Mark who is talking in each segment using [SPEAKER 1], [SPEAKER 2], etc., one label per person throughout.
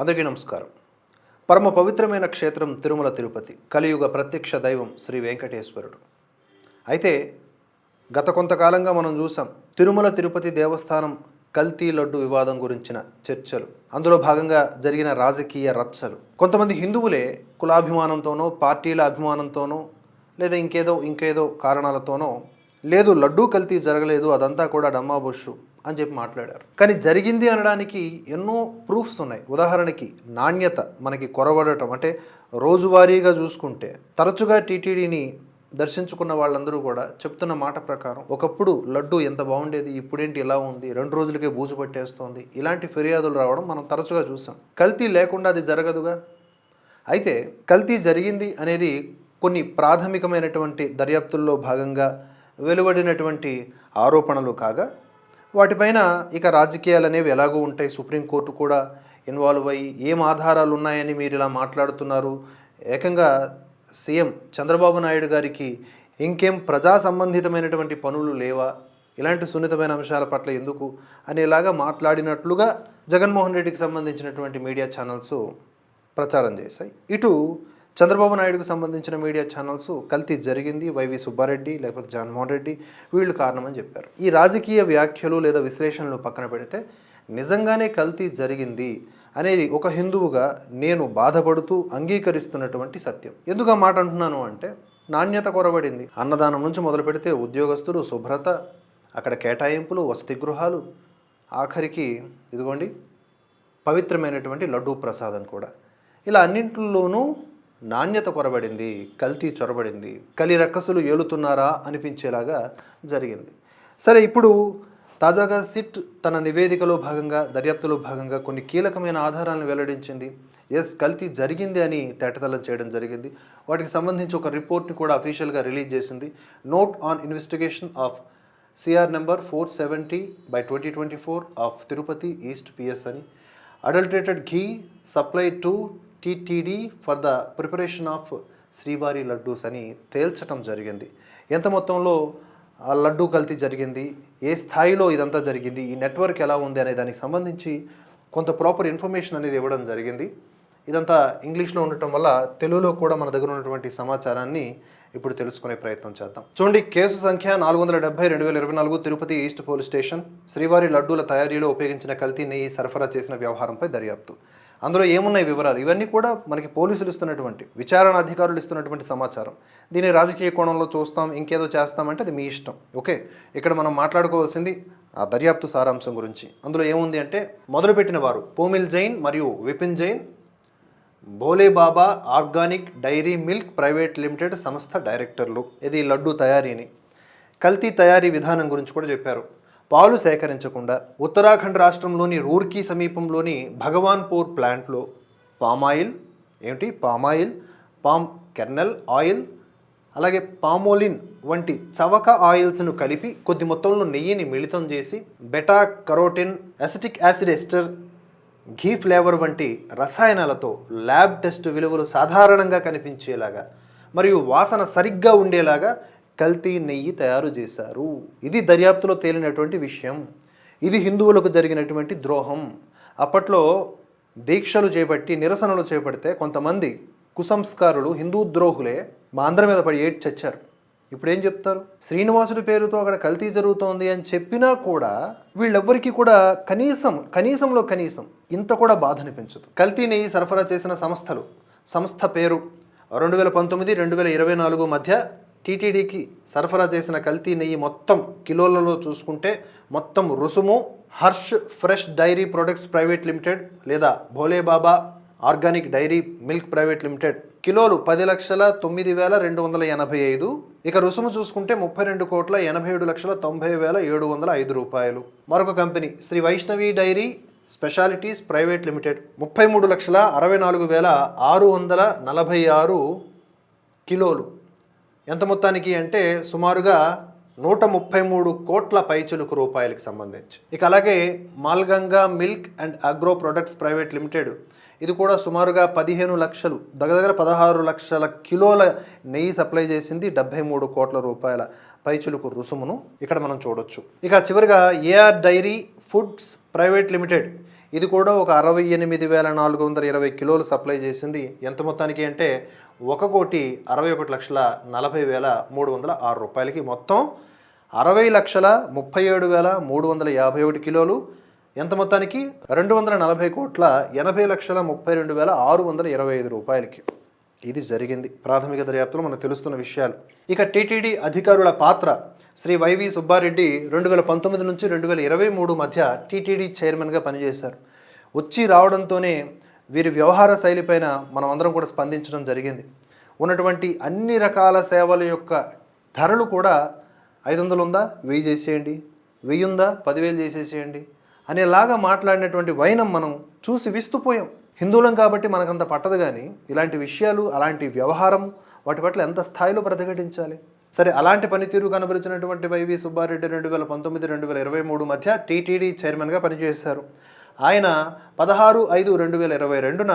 [SPEAKER 1] అందరికీ నమస్కారం. పరమ పవిత్రమైన క్షేత్రం తిరుమల తిరుపతి కలియుగ ప్రత్యక్ష దైవం శ్రీ వెంకటేశ్వరుడు. అయితే గత కొంతకాలంగా మనం చూసాం తిరుమల తిరుపతి దేవస్థానం కల్తీ లడ్డు వివాదం గురించిన చర్చలు. అందులో భాగంగా జరిగిన రాజకీయ రచ్చలు. కొంతమంది హిందువులే కులాభిమానంతోనో పార్టీల అభిమానంతోనో లేదా ఇంకేదో ఇంకేదో కారణాలతోనో లేదు లడ్డూ కల్తీ జరగలేదు అదంతా కూడా డమ్మాబుషు అని చెప్పి మాట్లాడారు. కానీ జరిగింది అనడానికి ఎన్నో ప్రూఫ్స్ ఉన్నాయి. ఉదాహరణకి నాణ్యత మనకి కొరవడటం. అంటే రోజువారీగా చూసుకుంటే తరచుగా టీటీడీని దర్శించుకున్న వాళ్ళందరూ కూడా చెప్తున్న మాట ప్రకారం ఒకప్పుడు లడ్డు ఎంత బాగుండేది ఇప్పుడేంటి ఇలా ఉంది రెండు రోజులకే బూజు పట్టేస్తోంది ఇలాంటి ఫిర్యాదులు రావడం మనం తరచుగా చూసాం. కల్తీ లేకుండా అది జరగదుగా? అయితే కల్తీ జరిగింది అనేది కొన్ని ప్రాథమికమైనటువంటి దర్యాప్తుల్లో భాగంగా వెలువడినటువంటి ఆరోపణలు కాగా వాటిపైన ఇక రాజకీయాలు అనేవి ఎలాగూ ఉంటాయి. సుప్రీంకోర్టు కూడా ఇన్వాల్వ్ అయ్యి ఏం ఆధారాలు ఉన్నాయని మీరు ఇలా మాట్లాడుతున్నారు. ఏకంగా సీఎం చంద్రబాబు నాయుడు గారికి ఇంకేం ప్రజా సంబంధితమైనటువంటి పనులు లేవా? ఇలాంటి సున్నితమైన అంశాల పట్ల ఎందుకు? అనేలాగా మాట్లాడినట్లుగా జగన్మోహన్ రెడ్డికి సంబంధించినటువంటి మీడియా ఛానల్స్ ప్రచారం చేశాయి. ఇటు చంద్రబాబు నాయుడుకు సంబంధించిన మీడియా ఛానల్స్ కల్తీ జరిగింది. వైవి సుబ్బారెడ్డి లేకపోతే జగన్మోహన్ రెడ్డి వీళ్ళు కారణమని చెప్పారు. ఈ రాజకీయ వ్యాఖ్యలు లేదా విశ్లేషణలు పక్కన పెడితే నిజంగానే కల్తీ జరిగింది అనేది ఒక హిందువుగా నేను బాధపడుతూ అంగీకరిస్తున్నటువంటి సత్యం. ఎందుకు ఆ మాట అంటున్నాను అంటే నాణ్యత కొరబడింది. అన్నదానం నుంచి మొదలు పెడితే ఉద్యోగస్తులు శుభ్రత అక్కడ కేటాయింపులు వసతి గృహాలు ఆఖరికి ఇదిగోండి పవిత్రమైనటువంటి లడ్డూ ప్రసాదం కూడా. ఇలా అన్నింటిలోనూ నాణ్యత కొరబడింది కల్తీ చొరబడింది కలి రక్కసులు ఏలుతున్నారా అనిపించేలాగా జరిగింది. సరే ఇప్పుడు తాజాగా సిట్ తన నివేదికలో భాగంగా దర్యాప్తులో భాగంగా కొన్ని కీలకమైన ఆధారాలను వెల్లడించింది. ఎస్ కల్తీ జరిగింది అని తేటతలం చేయడం జరిగింది. వాటికి సంబంధించి ఒక రిపోర్ట్ని కూడా అఫీషియల్గా రిలీజ్ చేసింది. Note on investigation of CR number four seventy by twenty twenty four of Tirupati east PS అని. Adulterated ghee supply to TTD for the preparation of Srivari laddus అని తేల్చటం జరిగింది. ఎంత మొత్తంలో ఆ లడ్డూ కల్తీ జరిగింది? ఏ స్థాయిలో ఇదంతా జరిగింది? ఈ నెట్వర్క్ ఎలా ఉంది అనే దానికి సంబంధించి కొంత ప్రాపర్ ఇన్ఫర్మేషన్ అనేది ఇవ్వడం జరిగింది. ఇదంతా ఇంగ్లీష్లో ఉండటం వల్ల తెలుగులో కూడా మన దగ్గర ఉన్నటువంటి సమాచారాన్ని ఇప్పుడు తెలుసుకునే ప్రయత్నం చేద్దాం. చూడండి కేసు సంఖ్య నాలుగు వందల డెబ్బై రెండు వేల ఇరవై నాలుగు తిరుపతి ఈస్ట్ పోలీస్ స్టేషన్. శ్రీవారి లడ్డూల తయారీలో ఉపయోగించిన కల్తీ నెయ్యి సరఫరా చేసిన వ్యవహారంపై దర్యాప్తు. అందులో ఏమున్నాయి వివరాలు? ఇవన్నీ కూడా మనకి పోలీసులు ఇస్తున్నటువంటి విచారణ అధికారులు ఇస్తున్నటువంటి సమాచారం. దీన్ని రాజకీయ కోణంలో చూస్తాం ఇంకేదో చేస్తామంటే అది మీ ఇష్టం. ఓకే? ఇక్కడ మనం మాట్లాడుకోవాల్సింది ఆ దర్యాప్తు సారాంశం గురించి. అందులో ఏముంది అంటే మొదలుపెట్టిన వారు పోమిల్ జైన్ మరియు Vipin Jain Bholebaba organic dairy milk private limited సంస్థ డైరెక్టర్లు. ఇది లడ్డు తయారీని. కల్తీ తయారీ విధానం గురించి కూడా చెప్పారు. పాలు సేకరించకుండా ఉత్తరాఖండ్ రాష్ట్రంలోని రూర్కీ సమీపంలోని భగవాన్పూర్ ప్లాంట్లో పామాయిల్ ఏమిటి? Palm oil palm kernel oil అలాగే పామోలిన్ వంటి చవక ఆయిల్స్ను కలిపి కొద్ది మొత్తంలో నెయ్యిని మిళితం చేసి beta carotene acetic acid ester ghee flavour వంటి రసాయనాలతో ల్యాబ్ టెస్ట్ విలువలు సాధారణంగా కనిపించేలాగా మరియు వాసన సరిగ్గా ఉండేలాగా కల్తీ నెయ్యి తయారు చేశారు. ఇది దర్యాప్తులో తేలినటువంటి విషయం. ఇది హిందువులకు జరిగినటువంటి ద్రోహం. అప్పట్లో దీక్షలు చేపట్టి నిరసనలు చేపడితే కొంతమంది కుసంస్కారులు హిందూ ద్రోహులే మా అందరి మీద పడి ఏడ్చచ్చారు. ఇప్పుడు ఏం చెప్తారు? శ్రీనివాసుడి పేరుతో అక్కడ కల్తీ జరుగుతోంది అని చెప్పినా కూడా వీళ్ళెవ్వరికీ కూడా కనీసం కనీసంలో కనీసం ఇంత కూడా బాధని పెంచదు. కల్తీ నెయ్యి సరఫరా చేసిన సంస్థలు సంస్థ పేరు రెండు వేల పంతొమ్మిది రెండు వేల ఇరవై నాలుగు మధ్య టీటీడీకి సరఫరా చేసిన కల్తీ నెయ్యి మొత్తం కిలోలలో చూసుకుంటే మొత్తం రుసుము Harsh fresh dairy products private limited లేదా Bholebaba organic dairy milk private limited. కిలోలు పది లక్షల తొమ్మిది వేల రెండు వందల ఎనభై ఐదు. ఇక రుసుము చూసుకుంటే ముప్పై రెండు కోట్ల ఎనభై ఏడు లక్షల తొంభై వేల ఏడు వందల ఐదు రూపాయలు. మరొక company Shri Vaishnavi dairy specialities private limited. ముప్పై మూడు లక్షల అరవై నాలుగు వేల ఆరు వందల నలభై ఆరు కిలోలు. ఎంత మొత్తానికి అంటే సుమారుగా నూట ముప్పై మూడు కోట్ల పైచులకు రూపాయలకు సంబంధించి. ఇక అలాగే Malganga milk and agro products private limited ఇది కూడా సుమారుగా పదిహేను లక్షలు దగ్గర పదహారు లక్షల కిలోల నెయ్యి సప్లై చేసింది డెబ్బై మూడు కోట్ల రూపాయల పైచులకు రుసుమును ఇక్కడ మనం చూడొచ్చు. ఇక చివరిగా AR dairy foods private limited ఇది కూడా ఒక అరవై ఎనిమిది వేల నాలుగు వందల ఇరవై కిలోలు సప్లై చేసింది. ఎంత మొత్తానికి అంటే ఒక కోటి అరవై ఒకటి లక్షల నలభై వేల మూడు వందల ఆరు రూపాయలకి మొత్తం అరవై లక్షల ముప్పై ఏడు వేల మూడు వందల యాభై ఒకటి కిలోలు. ఎంత మొత్తానికి? రెండు వందల నలభై కోట్ల ఎనభై లక్షల ముప్పై రెండు వేల ఆరు వందల ఇరవై ఐదు రూపాయలకి. ఇది జరిగింది. ప్రాథమిక దర్యాప్తులో మనకు తెలుస్తున్న విషయాలు. ఇక టీటీడీ అధికారుల పాత్ర. శ్రీ వైవి సుబ్బారెడ్డి రెండు వేల పంతొమ్మిది నుంచి రెండు వేల ఇరవై మూడు మధ్య టీటీడీ చైర్మన్గా పనిచేశారు. వచ్చి రావడంతోనే వీరి వ్యవహార శైలిపైన మనం అందరం కూడా స్పందించడం జరిగింది. ఉన్నటువంటి అన్ని రకాల సేవల యొక్క ధరలు కూడా ఐదు వందలు ఉందా? వెయ్యి చేసేయండి. వెయ్యి ఉందా? పదివేలు చేసేసేయండి. అనేలాగా మాట్లాడినటువంటి వైనం మనం చూసి విస్తుపోయాం. హిందువులం కాబట్టి మనకంత పట్టదు కానీ ఇలాంటి విషయాలు అలాంటి వ్యవహారం వాటి పట్ల ఎంత స్థాయిలో ప్రతిఘటించాలి? సరే అలాంటి పనితీరు కనబరిచినటువంటి వైవి సుబ్బారెడ్డి రెండు వేల పంతొమ్మిది రెండు వేల ఇరవై మూడు మధ్య టీటీడీ చైర్మన్గా పనిచేశారు. ఆయన పదహారు ఐదు రెండు వేల ఇరవై రెండున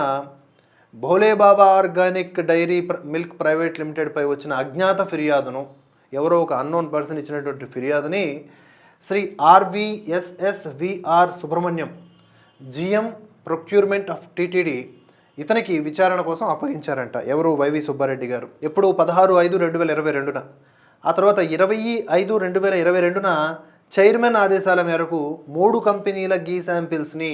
[SPEAKER 1] Bholebaba organic dairy milk private లిమిటెడ్పై వచ్చిన అజ్ఞాత ఫిర్యాదును ఎవరో ఒక అన్నోన్ పర్సన్ ఇచ్చినటువంటి ఫిర్యాదుని Shri R V S S V R Subrahmanyam GM procurement of TTD ఇతనికి విచారణ కోసం అప్పగించారంట. ఎవరు? వైవి సుబ్బారెడ్డి గారు. ఎప్పుడు పదహారు ఐదు రెండు వేల ఇరవై రెండున. ఆ తర్వాత ఇరవై ఐదు రెండు వేల ఇరవై రెండున చైర్మన్ ఆదేశాల మేరకు మూడు కంపెనీల గీ శాంపిల్స్ని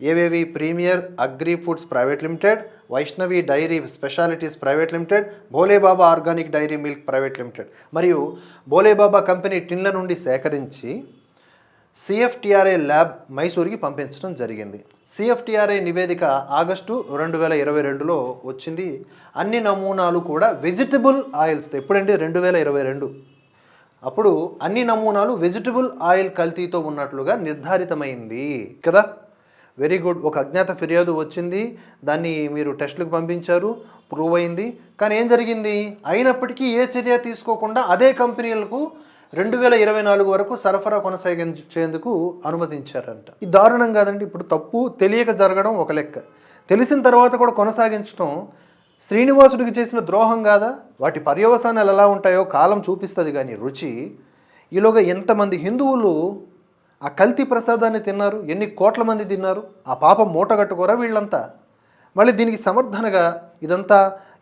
[SPEAKER 1] ఏవేవి premier agri foods private limited Vaishnavi dairy specialities private limited Bholebaba organic dairy milk private limited. మరియు భోలేబాబా కంపెనీ టిన్ల నుండి సేకరించి సిఎఫ్టిఆర్ఏ ల్యాబ్ మైసూర్కి పంపించడం జరిగింది. సిఎఫ్టిఆర్ఏ నివేదిక ఆగస్టు రెండు వేల ఇరవై రెండులో వచ్చింది. అన్ని నమూనాలు కూడా వెజిటబుల్ ఆయిల్స్ ఎప్పుడండి? రెండు వేల ఇరవై రెండు. అప్పుడు అన్ని నమూనాలు వెజిటబుల్ ఆయిల్ కల్తీతో ఉన్నట్లుగా నిర్ధారితమైంది. కదా? Very good. ఒక అజ్ఞాత ఫిర్యాదు వచ్చింది. దాన్ని మీరు టెస్టులకు పంపించారు ప్రూవ్ అయింది. కానీ ఏం జరిగింది? అయినప్పటికీ ఏ చర్య తీసుకోకుండా అదే కంపెనీలకు రెండు వేల ఇరవై నాలుగు వరకు సరఫరా కొనసాగించేందుకు అనుమతించారంట. ఇది దారుణం కాదండి. ఇప్పుడు తప్పు తెలియక జరగడం ఒక లెక్క. తెలిసిన తర్వాత కూడా కొనసాగించడం శ్రీనివాసుడికి చేసిన ద్రోహం కాదా? వాటి పర్యవసానాలు ఎలా ఉంటాయో కాలం చూపిస్తుంది కానీ రుచి. ఈలోగా ఎంతమంది హిందువులు ఆ కల్తీ ప్రసాదాన్ని తిన్నారు? ఎన్ని కోట్ల మంది తిన్నారు? ఆ పాపం మూటగట్టుకోరా వీళ్ళంతా? మళ్ళీ దీనికి సమర్థనగా ఇదంతా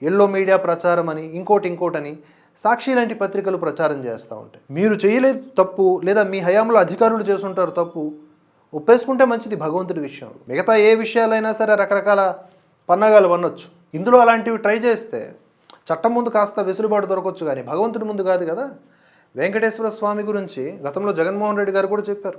[SPEAKER 1] ఎల్లో మీడియా ప్రచారం అని ఇంకోటి ఇంకోటని సాక్షి లాంటి పత్రికలు ప్రచారం చేస్తూ ఉంటాయి. మీరు చేయలేదు తప్పు లేదా మీ హయాంలో అధికారులు చేస్తుంటారు తప్పు ఒప్పేసుకుంటే మంచిది భగవంతుడి విషయం మిగతా ఏ విషయాలైనా సరే రకరకాల పన్నగాలు వనొచ్చు. ఇందులో అలాంటివి ట్రై చేస్తే చట్టం ముందు కాస్త వెసులుబాటు దొరకవచ్చు కానీ భగవంతుడి ముందు కాదు కదా. వెంకటేశ్వర స్వామి గురించి గతంలో జగన్మోహన్ రెడ్డి గారు కూడా చెప్పారు.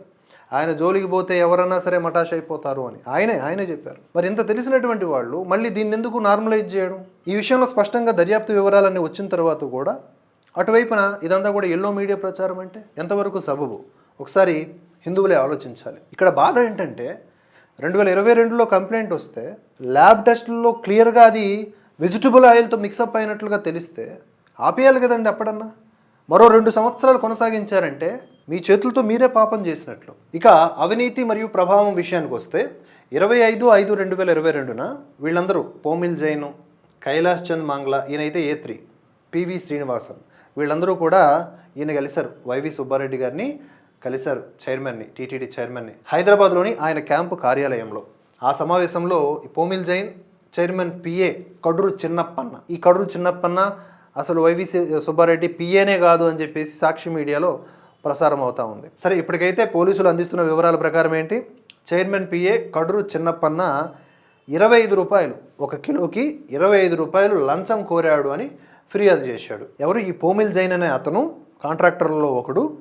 [SPEAKER 1] ఆయన జోలికి పోతే ఎవరన్నా సరే మటాష్ అయిపోతారు అని ఆయనే ఆయనే చెప్పారు. మరి ఇంత తెలిసినటువంటి వాళ్ళు మళ్ళీ దీన్ని ఎందుకు నార్మలైజ్ చేయడం? ఈ విషయంలో స్పష్టంగా దర్యాప్తు వివరాలన్నీ వచ్చిన తర్వాత కూడా అటువైపున ఇదంతా కూడా ఎల్లో మీడియా ప్రచారం అంటే ఎంతవరకు సబబు? ఒకసారి హిందువులే ఆలోచించాలి. ఇక్కడ బాధ ఏంటంటే రెండు వేల ఇరవై రెండులో కంప్లైంట్ వస్తే ల్యాబ్ టెస్టుల్లో క్లియర్గా అది వెజిటబుల్ ఆయిల్తో మిక్సప్ అయినట్లుగా తెలిస్తే ఆపేయాలి కదండి అప్పుడన్నా? మరో రెండు సంవత్సరాలు కొనసాగించారంటే మీ చేతులతో మీరే పాపం చేసినట్లు. ఇక అవినీతి మరియు ప్రభావం విషయానికి వస్తే ఇరవై ఐదు ఐదు రెండు వేల ఇరవై రెండున వీళ్ళందరూ పోమిల్ జైన్ కైలాష్ చంద్ మాంగ్లా ఈయనైతే ఏ త్రీ పివి శ్రీనివాసన్ వీళ్ళందరూ కూడా ఈయన కలిశారు. వైవి సుబ్బారెడ్డి గారిని కలిశారు చైర్మన్ని టీటీడీ చైర్మన్ని. హైదరాబాద్లోని ఆయన క్యాంపు కార్యాలయంలో. ఆ సమావేశంలో ఈ పోమిల్ జైన్ చైర్మన్ పిఏ కడురు చిన్నప్పన్న. ఈ కడురు చిన్నప్పన్న అసలు వైవి సి- సుబ్బారెడ్డి పిఏనే కాదు అని చెప్పేసి సాక్షి మీడియాలో ప్రసారం అవుతా ఉంది. సరే ఇప్పటికైతే పోలీసులు అందిస్తున్న వివరాల ప్రకారం ఏంటి? చైర్మన్ పిఏ కడురు చిన్నప్పన్న ఇరవై ఐదు రూపాయలు ఒక కిలోకి ఇరవై ఐదు రూపాయలు లంచం కోరాడు అని ఫిర్యాదు చేశాడు. ఎవరు? ఈ పోమిల్ జైన్ అనే అతను కాంట్రాక్టర్లలో ఒకడు.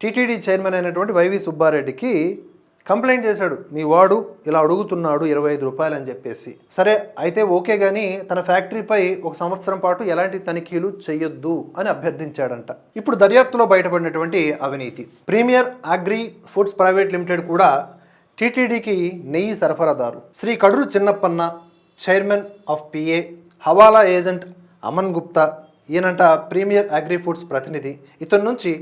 [SPEAKER 1] టీటీడీ చైర్మన్ అయినటువంటి వైవి సుబ్బారెడ్డికి కంప్లైంట్ చేశాడు మీ వాడు ఇలా అడుగుతున్నాడు ఇరవై ఐదు రూపాయలు అని చెప్పేసి. సరే అయితే ఓకే కానీ తన ఫ్యాక్టరీపై ఒక సంవత్సరం పాటు ఎలాంటి తనిఖీలు చేయొద్దు అని అభ్యర్థించాడంట. ఇప్పుడు దర్యాప్తులో బయటపడినటువంటి అవినీతి. Premier agri foods private limited కూడా టీటీడీకి నెయ్యి సరఫరాదారు. Shri Kaduru Chinnappanna chairman of PA hawala agent Aman Gupta ఈయనంట premier agri foods ప్రతినిధి. ఇతని నుంచి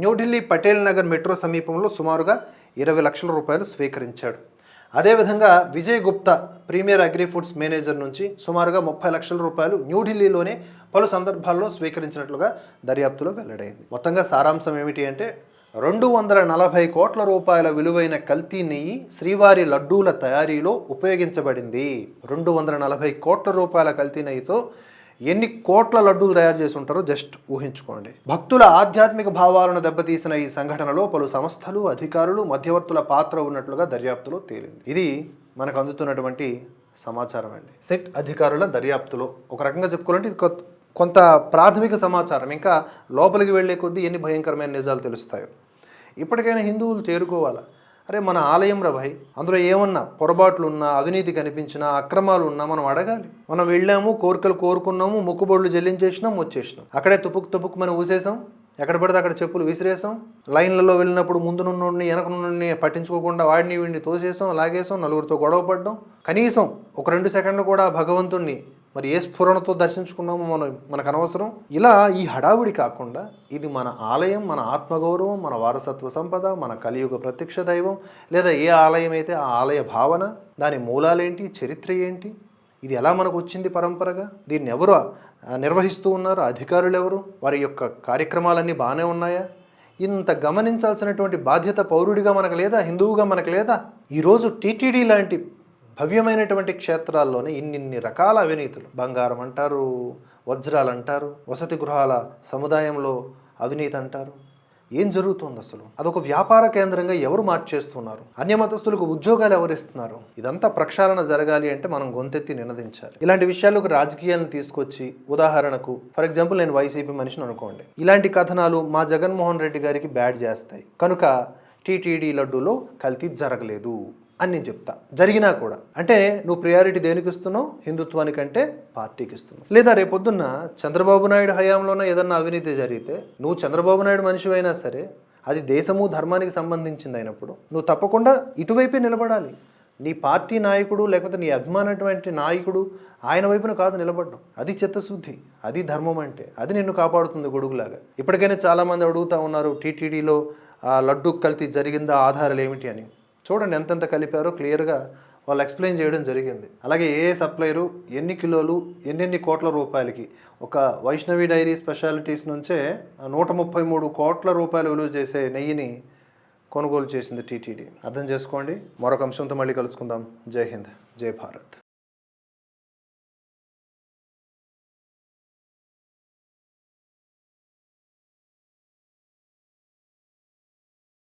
[SPEAKER 1] న్యూఢిల్లీ పటేల్ నగర్ మెట్రో సమీపంలో సుమారుగా ఇరవై లక్షల రూపాయలు స్వీకరించాడు. అదేవిధంగా Vijay Gupta premier agri foods manager నుంచి సుమారుగా ముప్పై లక్షల రూపాయలు న్యూఢిల్లీలోనే పలు సందర్భాల్లో స్వీకరించినట్లుగా దర్యాప్తులో వెల్లడైంది. మొత్తంగా సారాంశం ఏమిటి అంటే రెండు వందల నలభై కోట్ల రూపాయల విలువైన కల్తీ నెయ్యి శ్రీవారి లడ్డూల తయారీలో ఉపయోగించబడింది. రెండు వందల నలభై కోట్ల రూపాయల కల్తీ నెయ్యితో ఎన్ని కోట్ల లడ్డూలు తయారు చేసి ఉంటారో జస్ట్ ఊహించుకోండి. భక్తుల ఆధ్యాత్మిక భావాలను దెబ్బతీసిన ఈ సంఘటనలో పలు సంస్థలు అధికారులు మధ్యవర్తుల పాత్ర ఉన్నట్లుగా దర్యాప్తులో తేలింది. ఇది మనకు అందుతున్నటువంటి సమాచారం అండి. సెట్ అధికారుల దర్యాప్తులో ఒక రకంగా చెప్పుకోవాలంటే ఇది కొత్త కొంత ప్రాథమిక సమాచారం. ఇంకా లోపలికి వెళ్ళే కొద్దీ ఎన్ని భయంకరమైన నిజాలు తెలుస్తాయో. ఇప్పటికైనా హిందువులు చేరుకోవాలా? అరే మన ఆలయం రా భయ్. అందులో ఏమన్నా పొరపాట్లు ఉన్నా అవినీతి కనిపించినా అక్రమాలు ఉన్నా మనం అడగాలి. మనం వెళ్ళాము కోరికలు కోరుకున్నాము మొక్కుబడులు చెల్లించేసినాం వచ్చేసినాం. అక్కడే తుపుకు తుపుకు మనం ఊసేసాం ఎక్కడ పడితే అక్కడ చెప్పులు విసిరేసాం లైన్లలో వెళ్ళినప్పుడు ముందునున్నోడిని వెనకనున్నోడిని వెనక నుండి పట్టించుకోకుండా వాడిని వీడిని తోసేసాం లాగేసాం నలుగురితో గొడవ పడ్డాం. కనీసం ఒక రెండు సెకండ్లు కూడా భగవంతుణ్ణి మరి ఏ స్ఫురణతో దర్శించుకున్నామో మనం మనకు అనవసరం. ఇలా ఈ హడావుడి కాకుండా ఇది మన ఆలయం మన ఆత్మగౌరవం మన వారసత్వ సంపద మన కలియుగ ప్రత్యక్ష దైవం లేదా ఏ ఆలయం అయితే ఆ ఆలయ భావన దాని మూలాలేంటి చరిత్ర ఏంటి ఇది ఎలా మనకు వచ్చింది పరంపరగా? దీన్ని ఎవరు నిర్వహిస్తూ ఉన్నారు? అధికారులు ఎవరు? వారి యొక్క కార్యక్రమాలన్నీ బాగానే ఉన్నాయా? ఇంత గమనించాల్సినటువంటి బాధ్యత పౌరుడిగా మనకు లేదా హిందువుగా మనకు లేదా? ఈరోజు టీటీడీ లాంటి భవ్యమైనటువంటి క్షేత్రాల్లోనే ఇన్నిన్ని రకాల అవినీతులు. బంగారం అంటారు వజ్రాలు అంటారు వసతి గృహాల సముదాయంలో అవినీతి అంటారు. ఏం జరుగుతోంది అసలు? అదొక వ్యాపార కేంద్రంగా ఎవరు మార్చేస్తున్నారు? అన్యమతస్తులకు ఉద్యోగాలు ఎవరిస్తున్నారు ఇదంతా ప్రక్షాళన జరగాలి అంటే మనం గొంతెత్తి నినదించాలి. ఇలాంటి విషయాలకు రాజకీయాలను తీసుకొచ్చి ఉదాహరణకు ఫర్ ఎగ్జాంపుల్ నేను వైసీపీ మనిషిని అనుకోండి. ఇలాంటి కథనాలు మా జగన్మోహన్ రెడ్డి గారికి బ్యాడ్ చేస్తాయి. కనుక టీటీడీ లడ్డూలో కల్తీ జరగలేదు. అని నేను చెప్తా. జరిగినా కూడా. అంటే నువ్వు ప్రియారిటీ దేనికి ఇస్తున్నావు? హిందుత్వానికంటే పార్టీకి ఇస్తున్నావు. లేదా రేపొద్దున్న చంద్రబాబు నాయుడు హయాంలోనే ఏదన్నా అవినీతి జరిగితే నువ్వు చంద్రబాబు నాయుడు మనిషివైనా సరే అది దేశము ధర్మానికి సంబంధించింది అయినప్పుడు నువ్వు తప్పకుండా ఇటువైపే నిలబడాలి. నీ పార్టీ నాయకుడు లేకపోతే నీ అభిమానటువంటి నాయకుడు ఆయన వైపున కాదు నిలబడడం. అది చిత్తశుద్ధి అది ధర్మం అంటే. అది నిన్ను కాపాడుతుంది గొడుగులాగా. ఇప్పటికైనా చాలామంది అడుగుతా ఉన్నారు టీటీడీలో లడ్డు కల్తీ జరిగిందా ఆధారాలు ఏమిటి అని. చూడండి ఎంతెంత కలిపారో క్లియర్గా వాళ్ళు ఎక్స్ప్లెయిన్ చేయడం జరిగింది. అలాగే ఏ సప్లైరు ఎన్ని కిలోలు ఎన్నెన్ని కోట్ల రూపాయలకి. ఒక వైష్ణవి డైరీ స్పెషాలిటీస్ నుంచే నూట ముప్పై మూడు కోట్ల రూపాయలు విలువ చేసే నెయ్యిని కొనుగోలు చేసింది టీటీడీ. అర్థం చేసుకోండి. మరొక అంశంతో మళ్ళీ కలుసుకుందాం. జై హింద్. జై భారత్.